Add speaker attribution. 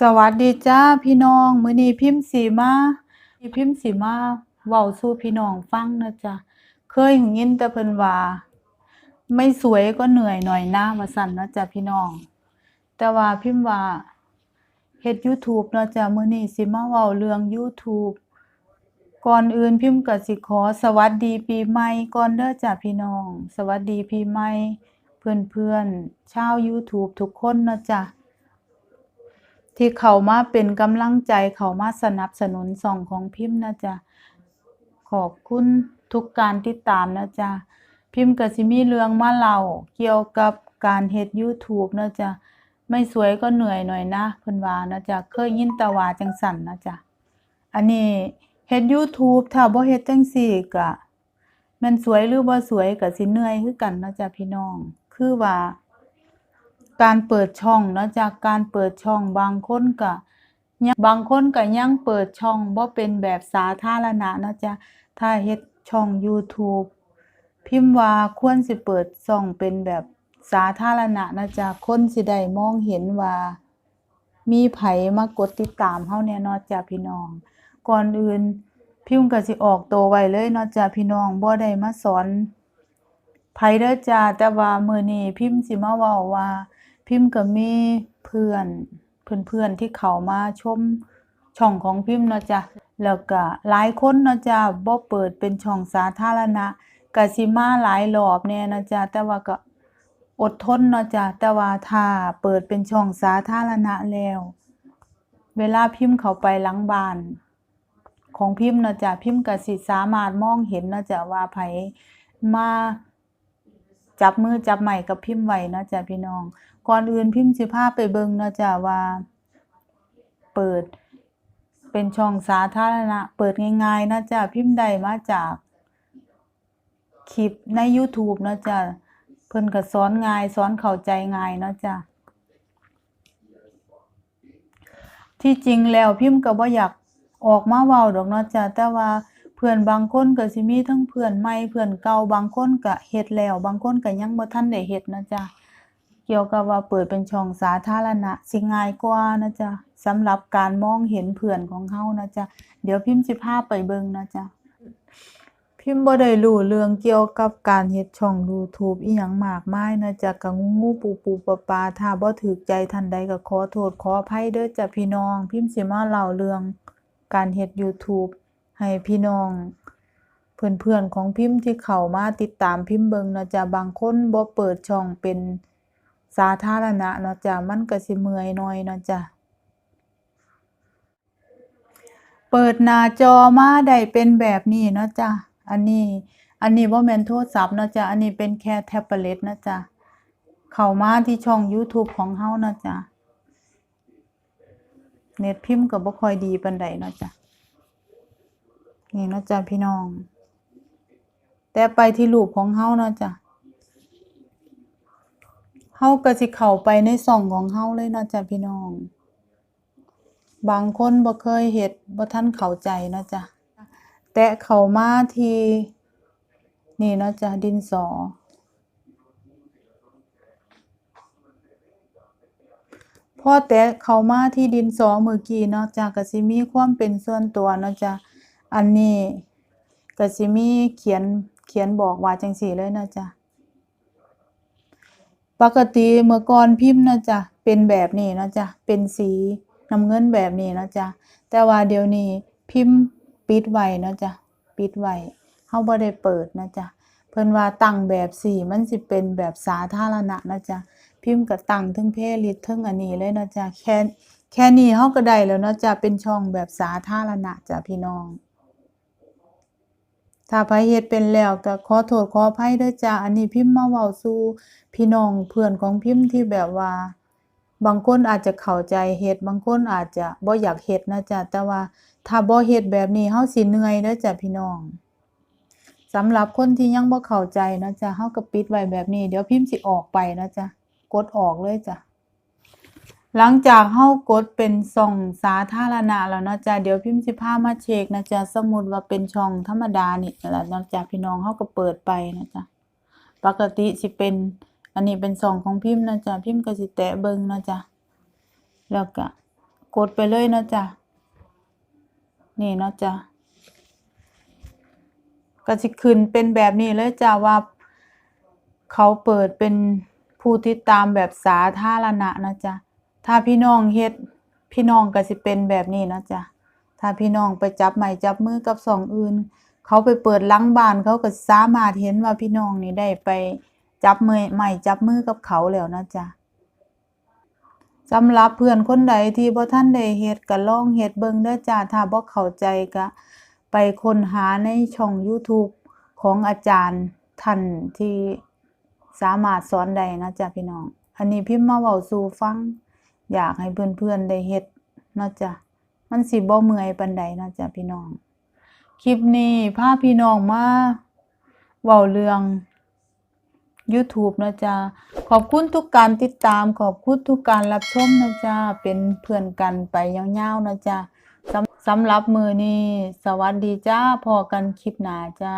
Speaker 1: สวัสดีจ้าพี่น้องมื้อนี้พิมพ์สีมาพิมพ์สีมาเว้าสู่พี่น้องฟังนะจ๊ะเคยหูยินแต่เพิ่นว่า ไม่สวยก็เหนื่อยหน่อยหนะว่าซั่นนะจ๊ะพี่น้อง แต่ว่าพิมพ์ว่าเฮ็ด YouTube นะจ๊ะมื้อนี้สิมาเว้าเรื่อง YouTube ก่อนอื่นพิมพ์ก็สิขอสวัสดีปีใหม่ก่อนเด้อจ้ะพี่น้อง สวัสดีปีใหม่ เพื่อนๆชาว YouTube ทุกคนนะจ๊ะ ที่เขามาเป็นกำลังใจเขามาสนับสนุนส่องของพิมพ์นะจ๊ะขอบคุณทุกการติดตามนะจ๊ะพิมพ์ก็สิมีเรื่องมาเล่าเกี่ยวกับการเฮ็ด YouTube นะจ๊ะไม่สวยก็เหนื่อยหน่อยนะเพิ่นว่านะจ๊ะเคยยินต่ว่าจังสั่นนะจ๊ะอันนี้เฮ็ด YouTube ถ้าบ่เฮ็ดจังซี่ก็ม่นสวยหรือบ่สวยก็สิเหนื่อยคือกันนะจ๊ะพี่น้อง คือว่า การเปิดช่องนะจากการเปิดช่องบางคนก็ยังบางคนก็ยังเปิดช่องบ่เป็นแบบสาธารณะนะจ้ะถ้าเฮ็ดช่อง YouTube พิมพ์ว่าควรสิเปิดช่องเป็นแบบสาธารณะนะจ๊ะคนสิได้มองเห็นว่า มีไผมากดติดตามเฮาแน่เนาะจ้ะพี่น้อง ก่อนอื่น พิมพ์ก็สิออกตัวไว้เลยเนาะจ้ะพี่น้องบ่ได้มาสอนไผเด้อจ้าแต่ว่ามื้อนี้พิมพ์สิมาเว้าว่า พิมพ์ก็มีเพื่อนเพื่อนๆที่เขามาชมช่องของพิมพ์เนาะจ้ะแล้วก็หลายคนเนาะจ้ะบ่เปิดเป็นช่องสาธารณะก็สิมาหลายรอบแน่เนะจ้ะแต่ว่าก็อดทนเนาะจ้ะแต่ว่าถ้าเปิดเป็นช่องสาธารณะแล้ว เวลาพิมพ์เข้าไปหลังบ้านของพิมพ์เนาะจ้ะพิมพ์ก็สิสามารถมองเห็นเนาะจ้ะว่าไผมา จับมือจับไม้กับพิมพ์ไว้นะจ้ะพี่น้อง ก่อนอื่นพิมพ์สิพาไปเบิ่งนะจ้ะว่า เปิด เป็นช่องสาธารณะ เปิดง่ายๆนะจ้ะพิมพ์ได้มาจาก คลิปใน YouTube นะจ้ะเพิ่นก็สอนง่ายสอนเข้าใจง่ายนะจ้ะที่จริงแล้วพิมพ์ก็บ่อยากออกมาเว้าดอกเนาะจ้ะแต่ว่า พื่อนบางคนก็สิมีทั้งเพื่อนใหม่เพื่อนเก่าบางคนก็เฮ็ดแล้ว บางคนก็ยังบ่ทันได้เฮ็ดนะจ้ะเกี่ยวกับว่าเปิดเป็นช่องสาธารณะสิง่ายกว่านะจ๊ะสำหรับการมองเห็นเพื่อนของเฮานะจ๊ะเดี๋ยวพิมพ์สิพาไปเบิ่งนะจ๊ะพิมพ์บ่ได้รู้เรื่องเกี่ยวกับการเฮ็ดช่อง YouTube อีหยังมากมายนะจ๊ะก็งูๆปูๆปลาถ้าบ่ถูกใจท่านใดก็ขอโทษขออภัยเด้อจ้ะพี่น้อง พิมพ์สิมาเล่าเรื่องการเฮ็ด YouTube ให้พี่น้องเพื่อนๆของพิมพ์ที่เข้ามาติดตามพิมพ์เบิ่งนะจะบางคนบ่เปิดช่องเป็นสาธารณะเนาะจ้ะมันก็สิเมื่อยหน่อยเนาะจ้ะเปิดหน้าจอมาได้เป็นแบบนี้เนาะจ้ะอันนี้อันนี้บ่าแมนโทรศัพท์เนาะจ้ะอันนี้เป็นแค่แท็บเล็ตนะจ้ะเข้ามาที่ช่อง YouTube ของเฮาเนาะจ้ะเน็ตพิมพ์ก็บ่ค่อยดีปานใดเนาะจ้ะ นี่เนาะจ้ะพี่น้อง แต่ไปที่รูปของเฮาเนาะจ้ะเฮาก็สิเข้าไปในช่องของเฮาเลยเนาะจ้ะพี่น้อง บางคนบ่เคยเฮ็ดบ่ทันเข้าใจเนาะจ้ะแตะเข้ามาที่นี่เนาะจ้ะดินสอพอแตะเข้ามาที่ดินสอเมื่อกี้เนาะจ้ะก็สิมีความเป็นส่วนตัวเนาะจ้ะ อันนี้ก็สิมีเขียนเขียนบอกว่าจังซี่เลยนาะจ้ะปกติเมื่อก่อนพิมพ์นะจ๊ะเป็นแบบนี้นะจ๊ะเป็นสีน้ำเงินแบบนี้นะจ๊ะแต่ว่าเดี๋ยวนี้พิมพ์ปิดไว้นะจ๊ะปิดไว้เฮาบ่ได้เปิดนะจ๊ะเพิ่นว่าตั้งแบบสีมันสิเป็นแบบสาธารณะนะจ๊ะพิมพ์ก็ตั้งทั้งเพลย์ลิสต์เทั้งอันนี้เลยนะจ๊ะแค่แค่นี้เฮาก็ได้แล้วนาะจ๊ะเป็นช่องแบบสาธารณะจ้ะพี่น้อง ถ้าไผเฮ็ดเป็นแล้วก็ขอโทษขออภัยเด้อจ้าอันนี้พิมพ์มาเว้าสู่พี่น้องเพื่อนของพิมพ์ที่แบบว่า บางคนอาจจะเข้าใจเฮ็ดบางคนอาจจะบ่อยากเฮ็ดนะจ้ะแต่ว่าถ้าบ่เฮ็ดแบบนี้เฮาสิเหนื่อยเด้อจ้ะพี่น้องสำหรับคนที่ยังบ่เข้าใจนะจ้ะเฮาก็ปิดไว้แบบนี้ เดี๋ยวพิมพ์สิออกไปนะจ้ะกดออกเลยจ้ะ หลังจากเฮากดเป็นช่องสาธารณะแล้วเนาะจ้ะเดี๋ยวพิมพ์สิพามาเช็กนะจ้ะสมมุติว่าเป็นช่องธรรมดานี่แหละเนาะจ้ะพี่น้องเฮาก็เปิดไปนะจ้ะปกติสิเป็น อันนี้เป็นช่องของพิมพ์นะจ้ะพิมพ์ก็สิแตะเบิ่งนะจ้ะแล้วก็กดไปเลยนะจ้ะนี่เนาะจ้ะก็สิขึ้นเป็นแบบนี้เลยจ้ะว่า เขาเปิดเป็นผู้ติดตามแบบสาธารณะนะจ๊ะ ถ้าพี่น้องเฮ็ดพี่น้องก็สิเป็นแบบนี้นะจ้ะถ้าพี่น้องไปจับไม้จับมือกับสองอื่น เขาไปเปิดหลังบ้านเขาก็สามารถเห็นว่าพี่น้องนี่ได้ไปจับมือไม้จับมือกับเขาแล้วนะจ๊ะสำหรับเพื่อนคนใดที่บ่ทันได้เฮ็ดก็ลองเฮ็ดเบิ่งเด้อจ้าถ้าบ่เข้าใจก็ไปค้นหาในช่อง YouTube ของอาจารย์ท่านที่สามารถสอนได้นะจ้ะพี่น้อง อันนี้พิมพ์มาเว้าสู่ฟัง อยากให้เพื่อนๆได้เฮ็ดเนาะจ้ะมันสิบ่เมื่อยปานใดเนาะจ้ะพี่น้อง คลิปนี้พาพี่น้องมาเว้าเรื่อง YouTube นะจ๊ะขอบคุณทุกการติดตาม ขอบคุณทุกการรับชมนะจ๊ะเป็นเพื่อนกันไปยาวๆนะจ๊ะสำหรับมือนี้สวัสดีจ้าพอกันคลิปหนาจ้า